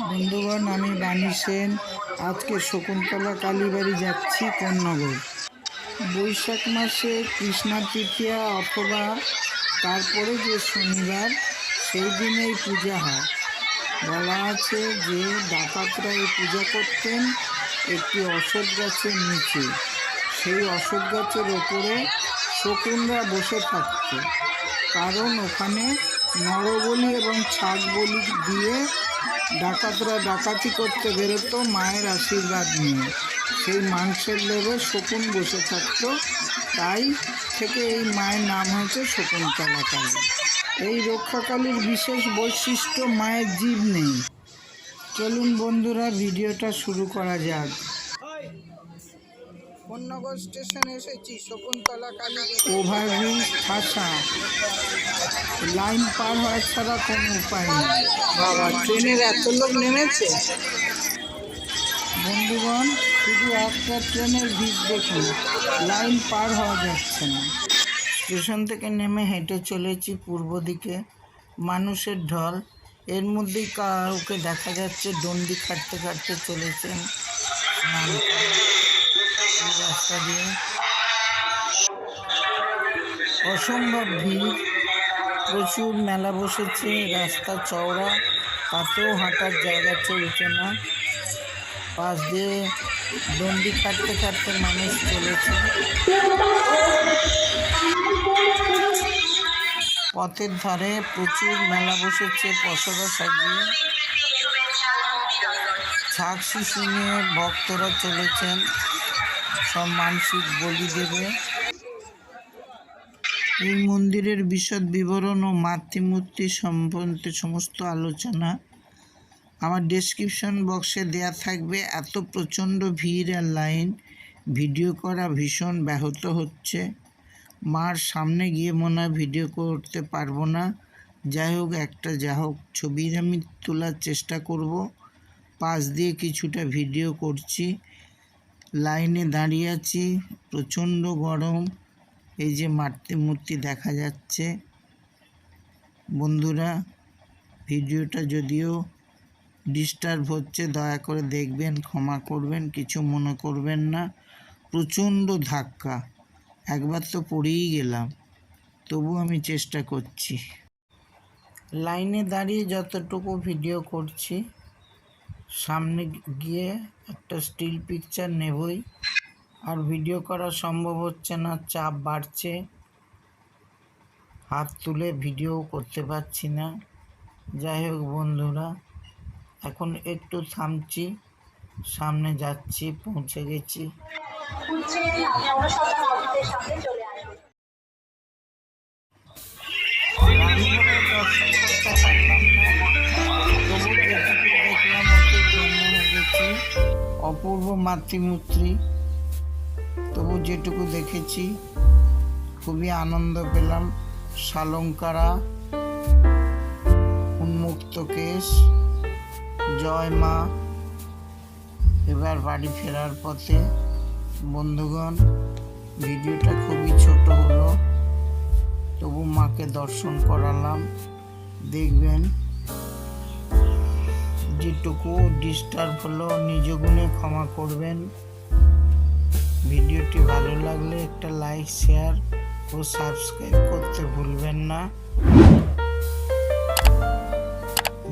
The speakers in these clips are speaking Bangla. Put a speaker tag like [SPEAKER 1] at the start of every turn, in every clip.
[SPEAKER 1] বন্ধুগণ, আমি বাণী সেন। আজকে শকুন্তলা কালীবাড়ি যাচ্ছি কোন্নগর। বৈশাখ মাসে কৃষ্ণা তৃতীয়া অথবা তারপরে যে শনিবার, সেই দিনেই পূজা হয়। বলা আছে যে ডাকাতরা এই পূজা করতেন একটি অশোক গাছের নিচে। সেই অশোক গাছের ওপরে শকুনরা বসে থাকত। কারণ ওখানে নরবলি এবং ছাগ বলি দিয়ে ডাকাতরা ডাকাতি করতে বেরোতো মায়ের আশীর্বাদ নিয়ে। সেই মাংসের লোভে শকুন বসে থাকতো। তাই থেকে এই মায়ের নাম হয়েছে শকুন্তলা কালী এই রক্ষাকালীর বিশেষ বৈশিষ্ট্য মায়ের জীব নেই। চলুন বন্ধুরা, ভিডিওটা শুরু করা যাক। কোন্নগর স্টেশনে এসেছি শকুন্তলা কালী ওভারব্রিজ ঠাসা। লাইন পার হওয়ার ছাড়া কোনো উপায় নেই। বাবা ট্রেনের এত লোক নেমেছে? বন্ধুগণ শুধু একটা ট্রেনের ভিড় দেখুন। লাইন পার হওয়া যাচ্ছে না। স্টেশন থেকে নেমে হেঁটে চলেছি পূর্ব দিকে। মানুষের ঢল। এর মধ্যেই কাউকে দেখা যাচ্ছে। ডন্ডি খাটতে খাটতে চলেছেন। রাস্তা দিয়ে অসম্ভব ভিড়। প্রচুর মেলা বসেছে, রাস্তা, চওড়া। তাতেও হাঁটার জায়গা চলছে না। পাশ দিয়ে দণ্ডি কাটতে কাটতে মানুষ চলেছে। পথের ধারে প্রচুর মেলা বসেছে, পশরা সাজিয়ে। ছাগ শিশু নিয়ে ভক্তরা চলেছেন। সব মানসিক বলি দেবে। এই মন্দিরের বিশদ বিবরণ ও মাতৃমূর্তি সম্বন্ধে সমস্ত আলোচনা আমার ডেসক্রিপশন বক্সে দেয়া থাকবে। এত প্রচণ্ড ভিড় আর লাইন। ভিডিও করা ভীষণ ব্যাহত হচ্ছে। মার সামনে গিয়ে মনে হয় ভিডিও করতে পারব না। যাই হোক, একটা যা হোক ছবি আমি তোলার চেষ্টা করব। পাশ দিয়ে কিছুটা ভিডিও করছি। লাইনে দাঁড়িয়ে আছি। প্রচণ্ড গরম। এই যে মাতৃমূর্তি দেখা যাচ্ছে। বন্ধুরা, ভিডিওটা যদিও ডিস্টার্ব হচ্ছে, দয়া করে দেখবেন, ক্ষমা করবেন, কিছু মনে করবেন না। প্রচণ্ড ধাক্কা। একবার তো পড়েই গেলাম। তবু আমি চেষ্টা করছি। লাইনে দাঁড়িয়ে যতটুকু ভিডিও করছি সামনে গিয়ে একটা স্টিল পিকচার নেবই। আর ভিডিও করা সম্ভব হচ্ছে না, চাপ বাড়ছে। হাত তুলে ভিডিও করতে পারছি না। যাই হোক বন্ধুরা, এখন একটু থামছি, সামনে যাচ্ছি, পৌঁছে গেছি। অপূর্ব মাতৃমূর্তি। তবু যেটুকু দেখেছি, খুবই আনন্দ পেলাম শালঙ্কারা উন্মুক্ত কেশ, জয় মা। এবার বাড়ি ফেরার পথে বন্ধুগণ, ভিডিওটা খুবই ছোট হলো, তবু মাকে দর্শন করালাম। দেখবেন যেটুকু ডিস্টার্ব হলো, নিজ গুণে ক্ষমা করবেন। ভিডিওটি ভালো লাগলে একটা লাইক শেয়ার ও সাবস্ক্রাইব করতে ভুলবেন না।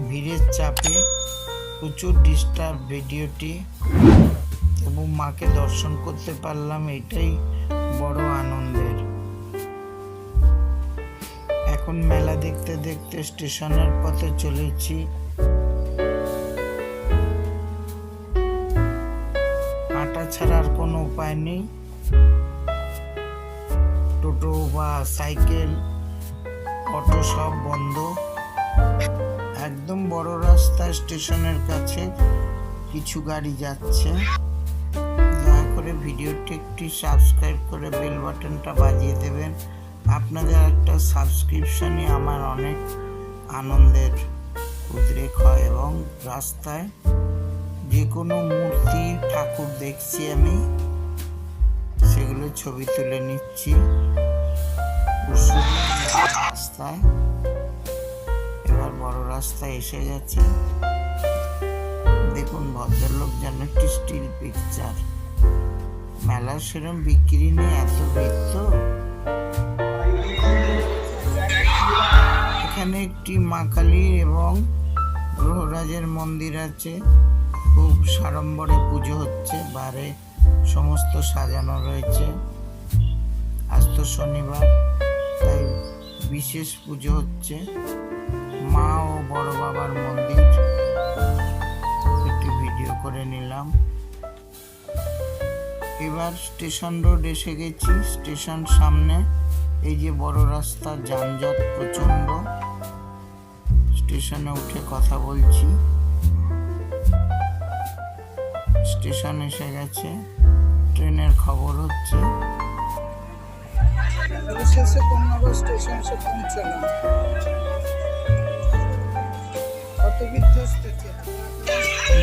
[SPEAKER 1] ভিড়ের চাপে প্রচুর ডিস্টার্ব ভিডিওটি এবং মাকে দর্শন করতে পারলাম, এটাই বড় আনন্দের। এখন মেলা দেখতে দেখতে স্টেশনের পথে চলেছি। উপায় নেই টোটো বা সাইকেল, অটো সব বন্ধ। একদম বড় রাস্তা স্টেশনের কাছে কিছু গাড়ি যাচ্ছে। দয়া করে ভিডিওটি একটি সাবস্ক্রাইব করে বেল বাটনটা বাজিয়ে দেবেন। আপনাদের একটা সাবস্ক্রিপশনই আমার অনেক আনন্দের উদ্রেক হয় এবং রাস্তায় যে কোনো মূর্তি ঠাকুর দেখছি আমি। ছবি তুলে নিচ্ছি। রাস্তায়। এবার বড় রাস্তায় এসে গেছি। দেখুন, ভদ্রলোক যেন একটি স্টিল পিকচার। মেলা সেরম বিক্রি নেই, এত বৃত্ত এখানে একটি মা কালী এবং গ্রহরাজের মন্দির আছে। খুব সাড়ম্বরে পুজো হচ্ছে, বারে সমস্ত সাজানো রয়েছে। আজ তো শনিবার, তাই বিশেষ পুজো হচ্ছে মা ও বড় বাবার মন্দির। একটি ভিডিও করে নিলাম। এবার স্টেশন রোড এসে গেছি। স্টেশন সামনে এই যে বড় রাস্তা, যানজট প্রচণ্ড। স্টেশনে উঠে কথা বলছি। স্টেশন এসে গেছে। ট্রেনের খবর হচ্ছে।
[SPEAKER 2] অবশেষে কন্যাগর স্টেশন এসে পৌঁছলাম। কত বিধ্বস্ত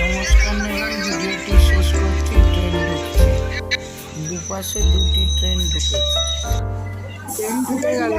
[SPEAKER 1] নমস্কার নেবেন ভিডিওটি শেষ করছি ট্রেন ঢুকছে। দুপাশে দুটি ট্রেন ঢুকেছে।
[SPEAKER 2] ট্রেন ঢুকে গেল।